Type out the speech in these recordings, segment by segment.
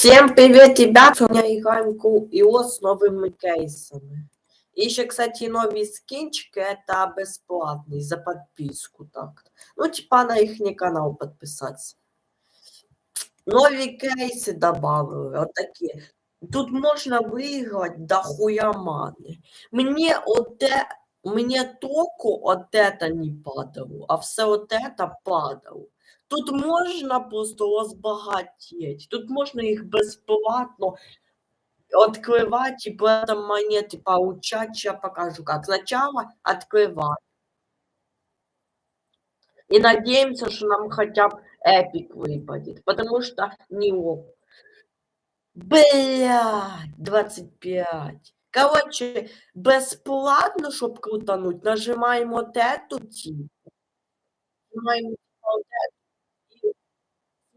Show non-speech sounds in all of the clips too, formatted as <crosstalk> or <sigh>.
Всем привет, ребят! Сегодня играем Q.io с новыми кейсами. Еще, кстати, новый скинчик, это бесплатный, за подписку так. Ну, типа на их канал подписаться. Новые кейсы добавили, вот такие. Тут можно выиграть до хуя маны. Мне вот это, мне только вот это не падало, а все вот это падало. Тут можна просто розбагатеть. Тут можна їх безплатно открывать и при этом монеты получать. Сейчас покажу как. Сначала открывать. И надеемся, что нам хотя бы эпик выпадет. Потому что не оп. Блядь, 25. Короче, бесплатно, чтобы крутануть, нажимаем вот эту типу. Нажимаем вот эту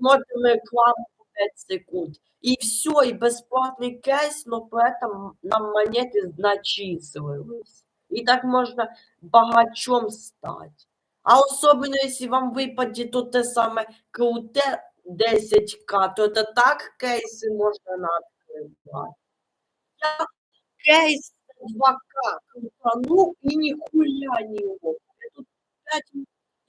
смотрим рекламу по 5 секунд. И все, и бесплатный кейс, но при этом нам монеты начислились. И так можно богачом стать. А особенно, если вам выпадет то те самое круте 10к, то это так кейсы можно открывать. Я кейс 2к крутанул и нихуя не его. Я тут 5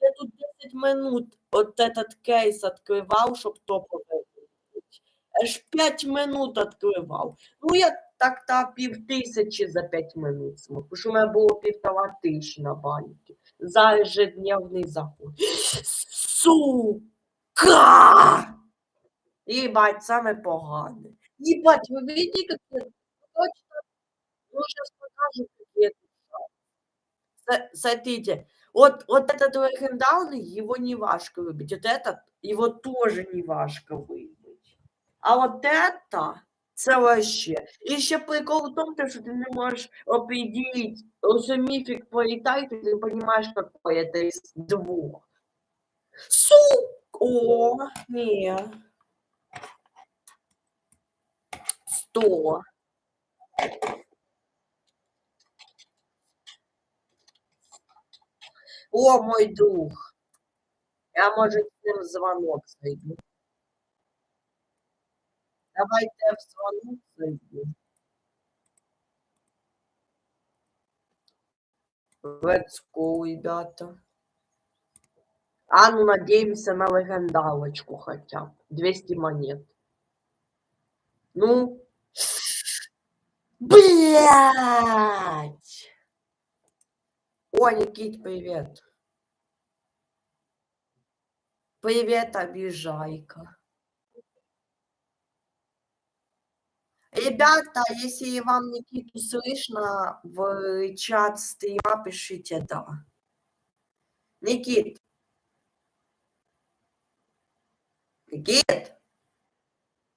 я тут 10 минут от этот кейс открывав, щоб топовий вибити. Аж 5 минут открывал. Ну, я так-то пів тисячі за 5 минут смог. Потому що у мене було півтора тисячі на банки. За ежедневний заход. Сука! Ебать, саме погане. Ебать, вы видите, как я точно... Ну, сейчас покажу, какие это Смотрите, вот, вот этот легендарный, его не важко выбить. Вот этот, его тоже не важко выбить. А вот это, це вообще. І ще прикол в тому, що ти не можеш определить, уже мифик полетает, и ты не понимаешь, какой это из двух. Сука! О, не. Сто. О, мой друг. Я, может, с ним звонок зайду. Давайте в звонок зайду. Let's go, ребята. А, ну, надеемся на легендалочку хотя бы. 200 монет. Ну. Блять! О, Никит, привет. Привет, обижайка. Ребята, если вам Никиту слышно в чат стрима, пишите «да». Никит. Никит.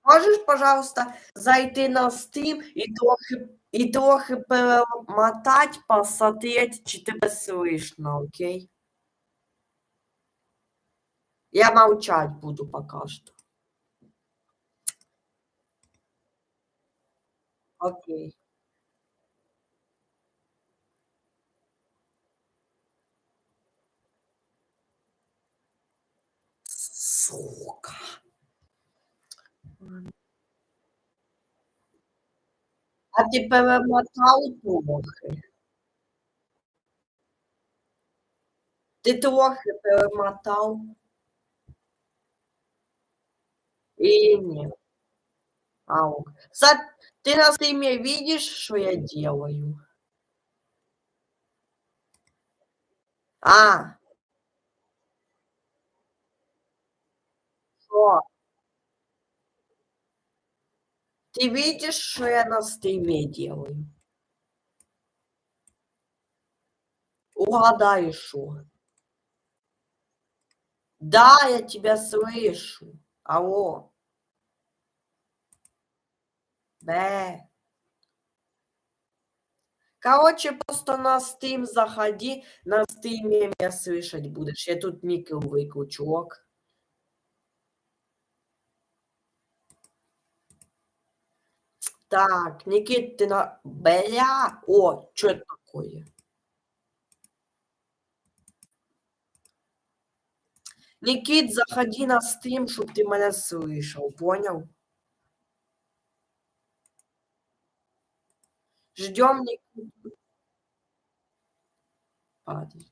Можешь, пожалуйста, зайти на стрим и трохи і трохи перемотати, посмотреть, чи тебе слышно, окей? Я молчать буду пока что. Окей. Сука. А ти перемотав трохи? Ти трохи перемотав? И нет. А, ок. Са- Ты на стриме видишь, что я делаю? А, что? Ты видишь, что я на стриме делаю? Угадай, что? Да, я тебя слышу. Алло. Б. Короче, просто на стрим заходи, на стриме меня слышать будешь. Я тут микро выключу, ок. Так, Никит, ты на... Бля! О, что это такое? Никит, заходи на стрим, чтобы ты меня слышал, понял? Ждем Никиту. Падай.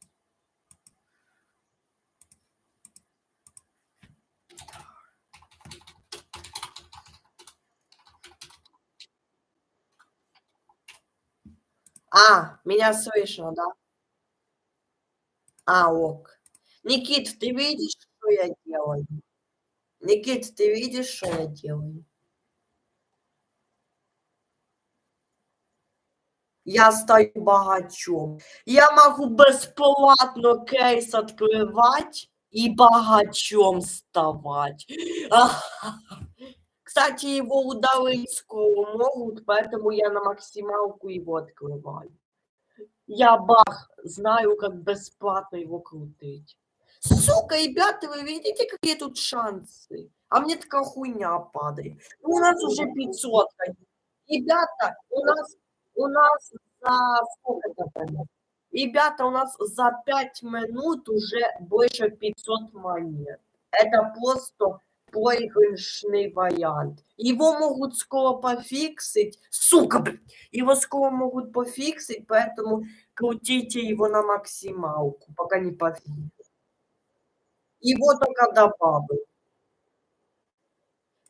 А, меня слышно, да? А, ок. Никит, ты видишь, что я делаю? Никит, ты видишь, что я делаю? Я стаю багачом. Я могу бесплатно кейс открывать и богачом ставать. <laughs> Кстати, его удалить скоро могут, поэтому я на максималку его открываю. Я бах, знаю, как бесплатно его крутить. Сука, ребята, вы видите, какие тут шансы? А мне такая хуйня падает. Ну, у нас уже 500. Ребята, у нас, у нас за сколько это было? Ребята, у нас за 5 минут уже больше 500 монет. Это просто проигрышный вариант. Его могут скоро пофиксить. Сука, блин. Его скоро могут пофиксить, поэтому крутите его на максималку, пока не пофиксят. Его только добавят.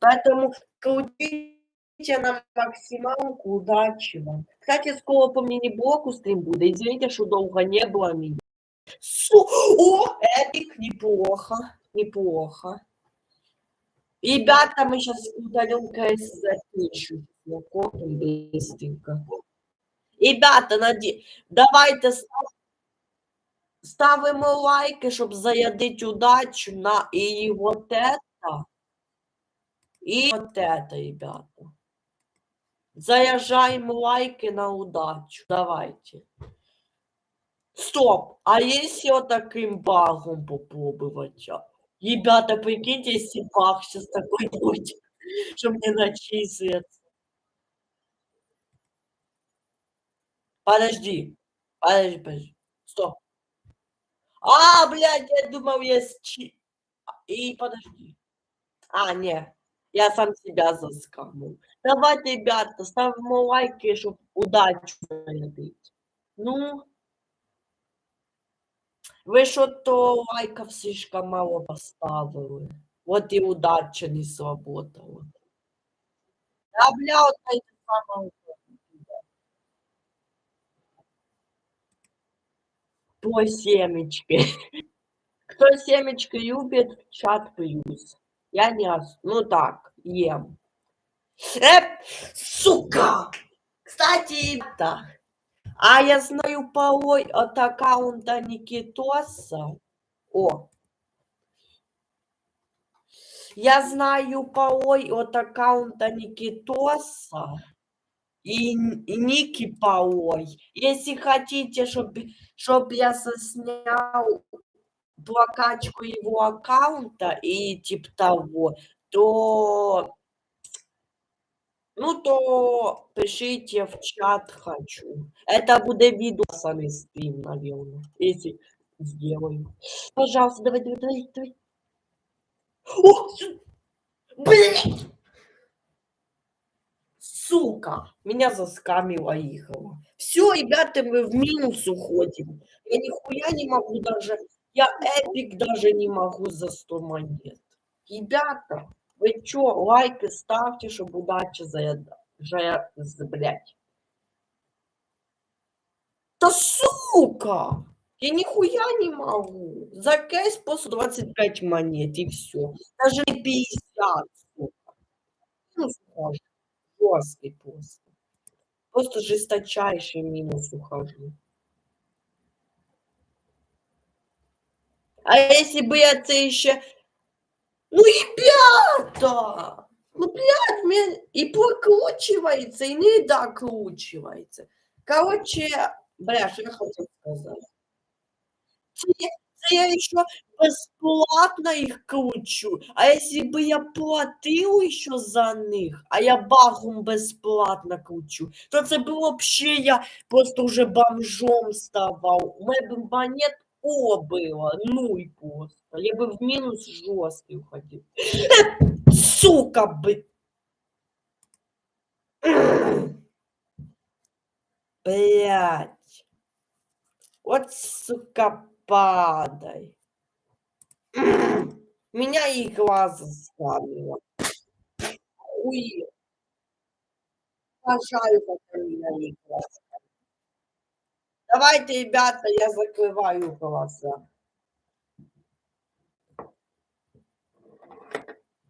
Поэтому крутите на максималку. Удачи вам. Кстати, скоро по мини-блоку стрим будет. Извините, что долго не было мини. Су- О, эпик, неплохо, неплохо. Ребята, мы сейчас удалим КС за тысячу. Ну, копим быстренько. Ребята, наді... давайте став... ставимо лайки, щоб зарядити удачу на і вот это, і вот это, ребята. Заряжаем лайки на удачу. Давайте. Стоп! А если вот таким багом попробовать? Ребята, прикиньте, если баг сейчас такой будет, <laughs> что мне начислится. Подожди. Подожди, подожди. Стоп. А, блядь, я думал, чи- И подожди. А, не. Я сам себя заскамил. Давайте, ребята, ставим лайки, чтобы удачу зарядить. Ну, ви що то лайков слишком мало поставили. Вот и удача не сработала. Да, бля, вот это самое. По семечке. <laughs> Кто семечки любит, чат плюс. Я не ос- Ну так, ем. Э, сука! Кстати, да. А я знаю пароль от аккаунта Никитоса. О. Я знаю пароль от аккаунта Никитоса. И, и Ники пароль. Если хотите, чтобы чтоб я соснял прокачку его аккаунта и типа того, то ну то пишите в чат хочу. Это будет видосами стрим, наверное, если сделаю. Пожалуйста, давай, давай, давай, давай. О, блядь! Сука, меня заскамила Ихова. Все, ребята, мы в минус уходим. Я нихуя не могу даже, я эпик даже не могу за 100 монет. Ребята, вы чё, лайки ставьте, чтобы удача заяда, жая, з- блядь. Да сука! Я нихуя не могу. За кейс просто 25 монет и все. Даже не 50, сука. Ну, схоже. Жесткий просто. Просто жесточайший минус ухожу. А если бы я це еще... Ну, ребята! Ну, блядь, мне и прокручивается, и не докручивается. Короче, бля, что я хотел сказать? Це я, еще бесплатно их кручу. А если бы я платил еще за них, а я багом бесплатно кручу, то це б вообще я просто уже бомжом ставал. У мене б монет о было, нуль просто. Я бы в минус жесткий уходил. Сука, бы. Блять. Вот, сука, падай. Меня и глаз заставила. Хуй. Пожалуй, это меня и глаз. Давайте, ребята, я закрываю глаза.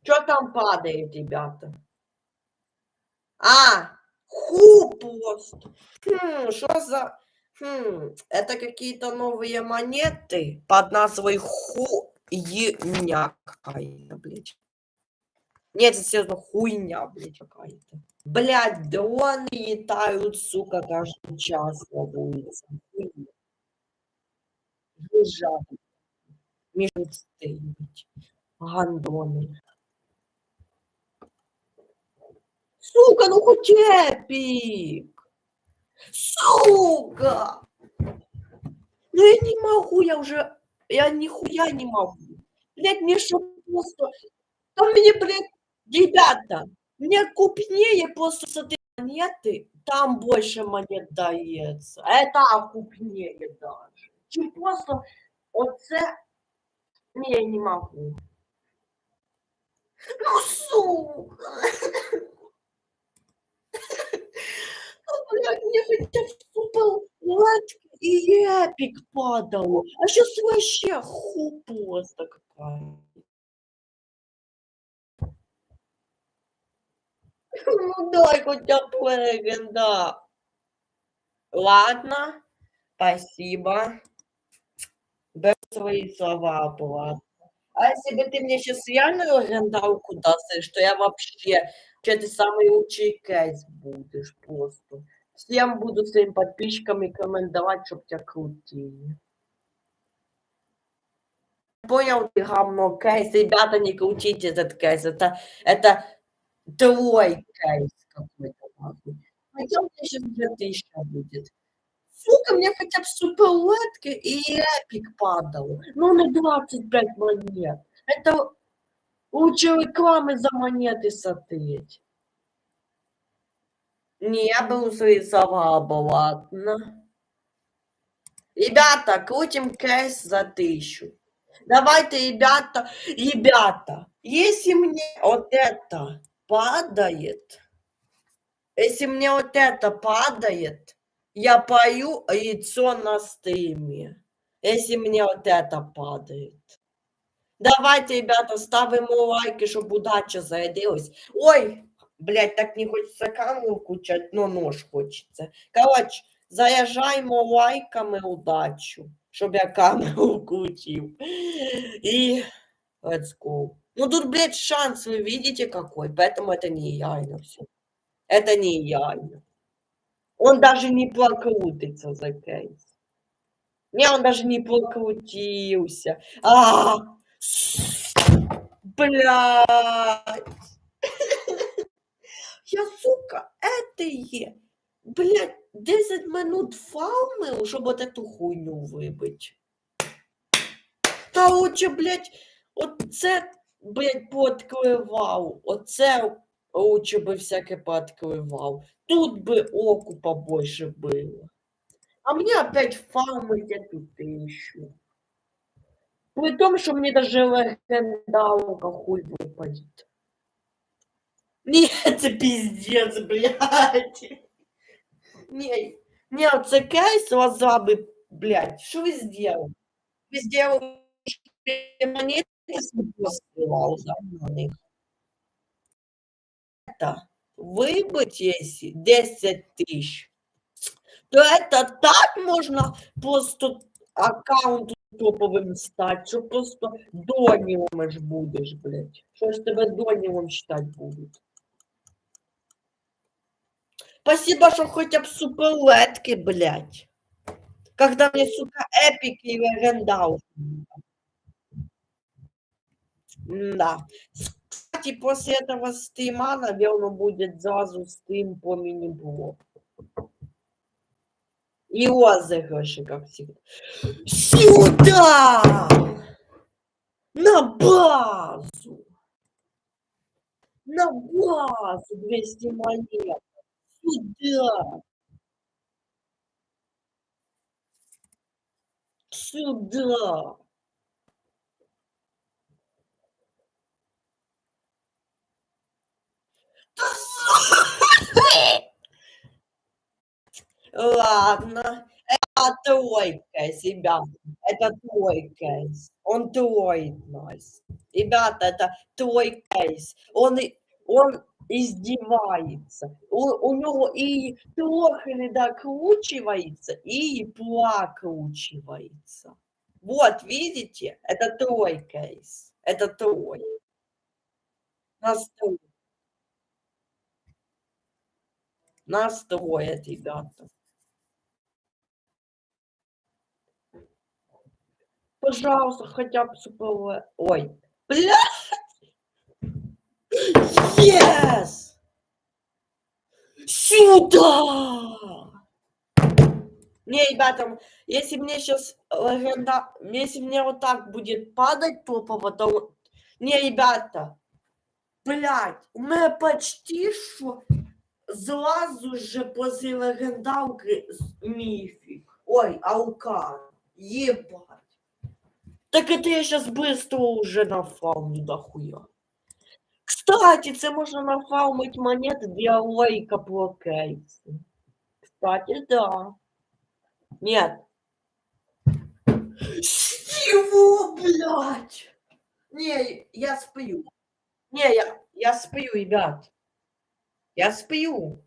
Что там падает, ребята? А, хупост. Хм, что за... Хм, это какие-то новые монеты под назвой хуйня какая-то, блядь. Нет, это серьезно хуйня, блядь, какая-то. Блядь, дроны летают, сука, каждый час на улице. Жижа. Между блядь. Гандоны. Сука, ну хоть эпик. Сука! Ну я не могу, я уже... Я нихуя не могу. Блядь, мне что просто... Там мне, блядь, ребята, мне купнее просто с этой монеты, там больше монет дается. Это купнее даже. Чем просто оце... Не, я не могу. Ну, сука! Ну, мне хотя бы супер латка и эпик падал. А сейчас вообще ху просто какая. Ну дай хотя бы легенда. Ладно, спасибо. Без свои слова обладно. А если бы ты мне сейчас реальную легендарку даст, что я вообще, что ты самый лучший кейс будешь просто. Всем буду своим подписчикам рекомендовать, чтобы тебя крутили. Понял ты говно кейс? Ребята, не крутите этот кейс. Это, это твой кейс какой-то. мне сейчас 2000 будет. Сука, мне хотя бы суперлетки и эпик падал. Ну, на 25 монет. Это лучше рекламы за монеты смотреть. Не, я бы зарисовала бы, ладно. Ребята, крутим кейс за тысячу. Давайте, ребята, ребята, если мне вот это падает, если мне вот это падает, я пою яйцо на стриме. Если мне вот это падает. Давайте, ребята, ставимо лайки, чтобы удача зарядилась. Ой, блядь, так не хочется камеру включать, но нож хочется. Короче, заряджаємо лайками удачу, щоб я камеру <laughs> включив. И let's go. Ну тут, блядь, шанс, вы видите какой, поэтому это нереально все. Это нереально. Он даже не прокрутится за кейс. Не, он даже не прокрутился. А, блядь. Я, сука, это є. Блядь, 10 минут фармив, щоб от эту хуйню вибити. Та лучше, блядь, оце, блядь, пооткривав. Оце лучше би всяке пооткривав. Тут бы оку побольше было. А мне опять фармить эту тысячу. При том, что мне даже легендалка хуй выпадет. Нет, это пиздец, блядь. Не, не, це кейс лазаби, блядь, что вы сделали? Вы сделали монеты посылал них. Это выбыть, если 10 тысяч, то это так можно просто аккаунт топовым стать, что просто донилом ж будешь, блядь. Что ж тебе донилом считать будут? Спасибо, что хотя бы суперлетки, блядь. Когда мне, сука, эпики и легендал. Да. Кстати, после этого стрима, наверное, будет сразу стрим по мини-блоку. И розыгрыши, как всегда. Сюда! На базу! На базу 200 монет! Сюда! Сюда! Ладно. Это твой кейс, ребята. Это твой кейс. Он твой нос. Ребята, это твой кейс. Он, он издевается. У, у него и не докручивается, и прокручивается. Вот, видите? Это твой кейс. Это твой. Настрой. Настроят, ребята. Пожалуйста, хотя бы СПВ. Ой, блядь! Yes! Сюда! Не, ребята, если мне сейчас легенда... Если мне вот так будет падать топово, то... Не, ребята, блядь, у меня почти что злазу же после легендарки з- мифик. Ой, алкан. Ебать. Так это я сейчас быстро уже нафармлю дохуя. Кстати, це можна нафармить монети для лойка плакейси. Кстати, да. Нет. Чего, блядь? Не, я сплю. Не, я, я сплю, ребят. Я сплю.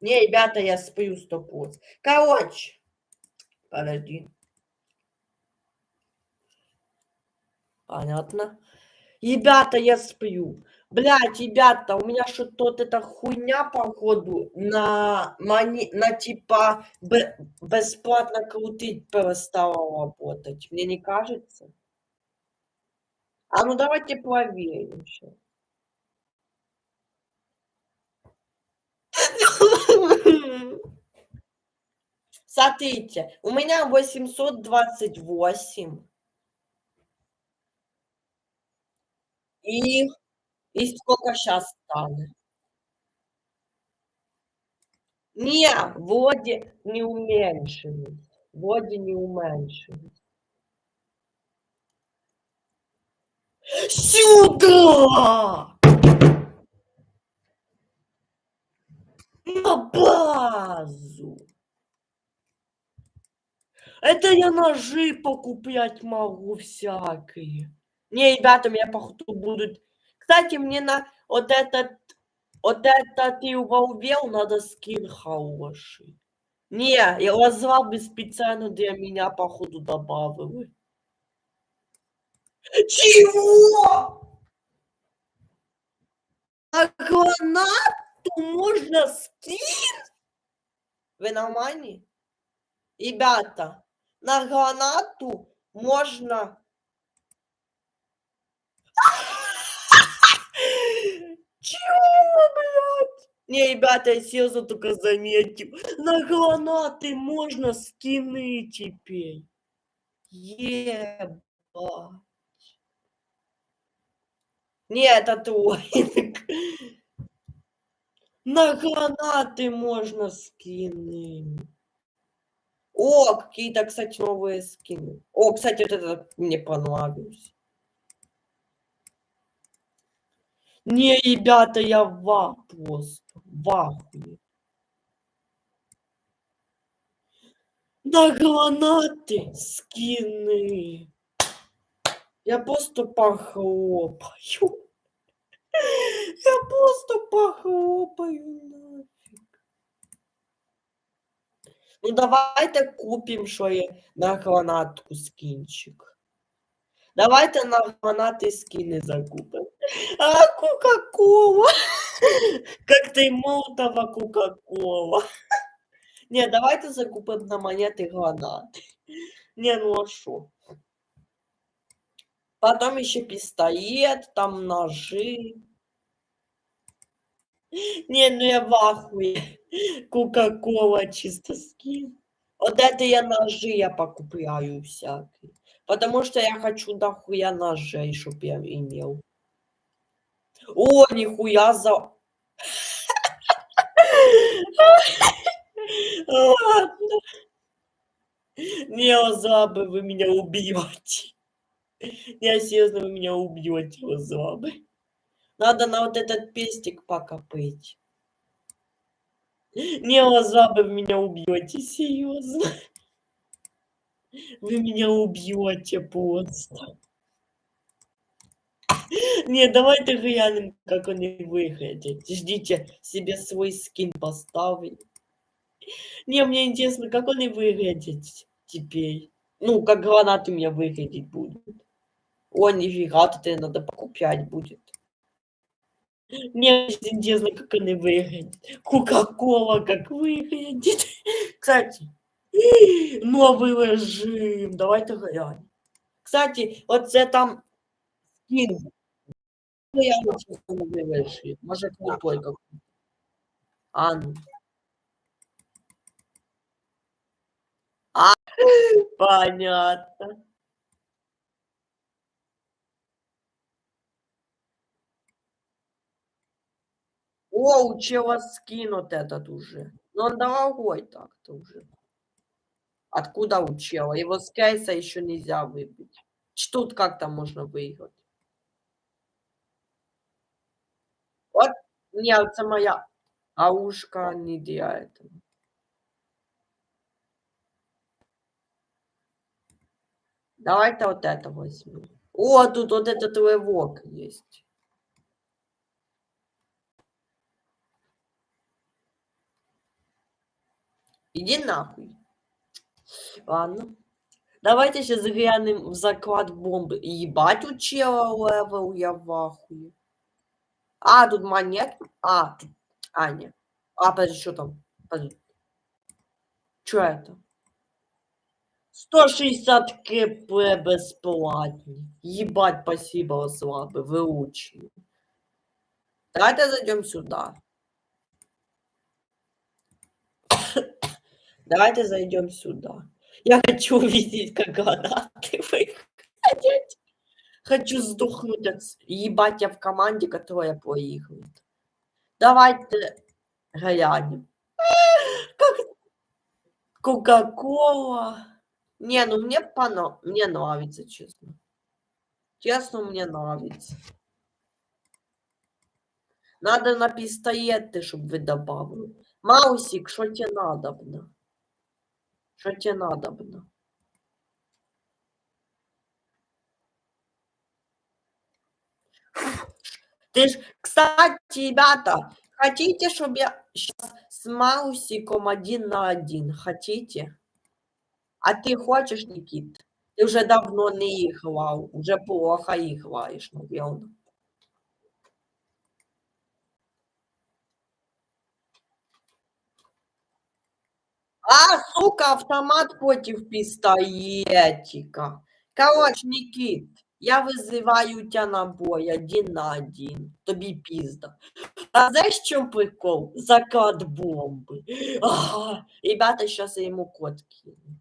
Не, ребята, я сплю сто пуз. Короче. Подожди. Понятно. Ребята, я сплю. Блядь, ребята, у меня что-то эта хуйня, походу, на, мани... на типа б- бесплатно крутить перестала работать. Мне не кажется? А ну давайте проверим щас. Смотрите, у меня 828. И, и сколько сейчас стало? Не, вроде не уменьшилось. Вроде не уменьшилось. Сюда! На базу! Это я ножи покуплять могу всякие. Не, ребята, меня походу будут... Кстати, мне на вот этот... Вот этот ты уволвел, надо скин хороший. Не, я разрабы специально для меня, походу, добавили. Чего? А гранату можно скин? Вы нормальные? Ребята, на гранату можно... Чего, блядь? Не, ребята, я серьезно только заметил. На гранаты можно скины теперь. Ебать. Не, это твой. На гранаты можно скины. О, какие-то, кстати, новые скины. О, кстати, вот этот мне понравился. Не, ребята, я в просто в ахуе. На гранаты скины. Я просто похлопаю. <laughs> Я просто похлопаю нафиг. Ну давайте купим що є на гранатку скинчик. Давайте на гранати скини закупим. А Кока-Кола. Коктейль Молотова Кока-Кола. Не, давайте закупим на монети гранати. Не, ну а що? Потом еще пистолет, там ножи. Не, ну я в ахуе. Кока-кола чисто скин. Вот это я ножи я покупляю всякие. Потому что я хочу дохуя ножей, чтоб я имел. О, нихуя за... Ладно. <laughs> Не, Озабы, вы меня убьете. Я серьезно, вы меня убьете, Озабы. Надо на вот этот пестик покопыть. Не, Озабы, вы меня убьете, серьезно. Вы меня убьете просто. <laughs> Не, давайте глянем, как они выглядят. Ждите, себе свой скин поставить. Не, мне интересно, как они выглядят теперь. Ну, как гранаты у меня выглядеть будут. О, нифига, тут и надо покупать будет. Мне интересно, как они выглядят. Кока-кола как выглядит. <laughs> Кстати, <gasps> новый режим. Давайте глянем. Кстати, оце там скин. Ну, я очень новый режим. Может, крутой какой. А, ну. А, понятно. О, у чела скин вот этот уже. Но он дорогой так-то уже. Откуда у чела? Его с кейса еще нельзя выбить. Тут как-то можно выиграть. Нет, это моя аушка не этого. Давай-то вот это возьмем. О, тут вот этот рывок есть. Иди нахуй. Ладно. Давайте сейчас заглянем в заклад бомбы. Ебать, у чела левел, я в ахуе. А, тут монет. А, тут... А, нет. А, подожди, что там? Подожди. Что это? 160 кп бесплатно. Ебать, спасибо, слабый, выучили. Давайте зайдем сюда. Давайте зайдем сюда. Я хочу увидеть, как гранаты <laughs> выходят. Хочу сдохнуть от... Ебать, я в команде, которая проигрывает. Давайте глянем. <laughs> Как Кока-кола. Не, ну мне пано... Мне нравится, честно. Честно, мне нравится. Надо на пистолеты, чтобы вы добавили. Маусик, что тебе надобно? Что тебе надобно? Ты ж, кстати, ребята, хотите, чтобы я сейчас с Маусиком один на один? Хотите? А ты хочешь, Никит? Ты уже давно не играл, уже плохо играешь, наверное. А, сука, автомат против пистолетика. Короче, Никит, я вызываю тебя на бой один на один. Тобі пизда. А знаешь, в прикол? Закат бомбы. Ага. Ребята, сейчас я ему код кину.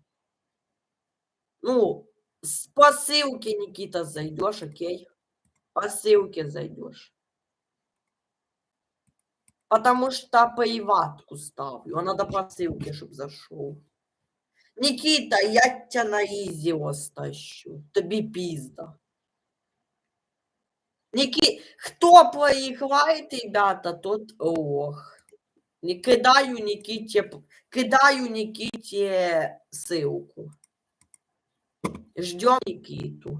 Ну, с по ссылке, Никита, зайдешь, окей? По ссылке зайдешь. Потому что приватку ставлю. А надо по ссылке, чтобы зашел. Никита, я тебя на изи стащу. Тобі пизда. Ники... Хто проіграє, ребята, тот лох. Не кидаю Никите, кидаю Никите ссылку. Ждем Никиту.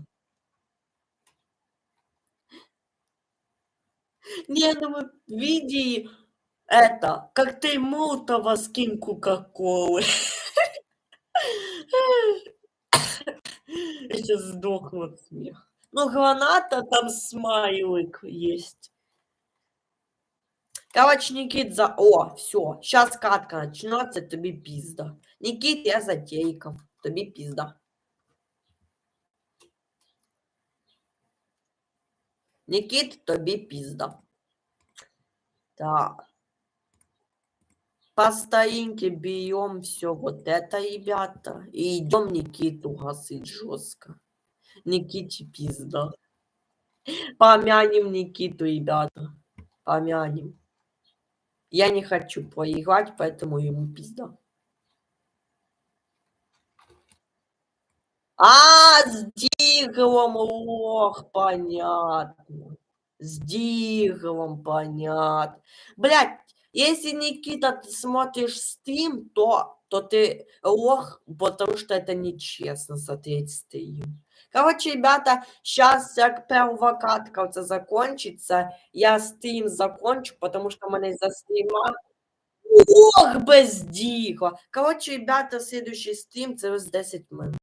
Не, ну вы видели это, как ты Молотова скин Кока-Колы. <laughs> Сейчас сдохну от смеха. Ну, граната, там смайлик есть. Короче, Никит за... О, все, сейчас катка начнется, тобі пизда. Никит, я затейков, тобі пизда. Никит, тобі пизда. Так. По старинке берем все вот это, ребята, и идем Никиту гасить жестко. Никите пизда. Помянем Никиту, ребята. Помянем. Я не хочу проиграть, поэтому ему пизда. А, с Диглом лох, понятно. С Диглом, понятно. Блядь, если, Никита, ты смотришь стрим, то, то ты лох, потому что это нечестно смотреть стрим. Короче, ребята, сейчас як первокатка оце закончиться, я стрім закончу, потому что в мене за Ох, без діла. Короче, ребята, следующий стрім це ось 10 минут.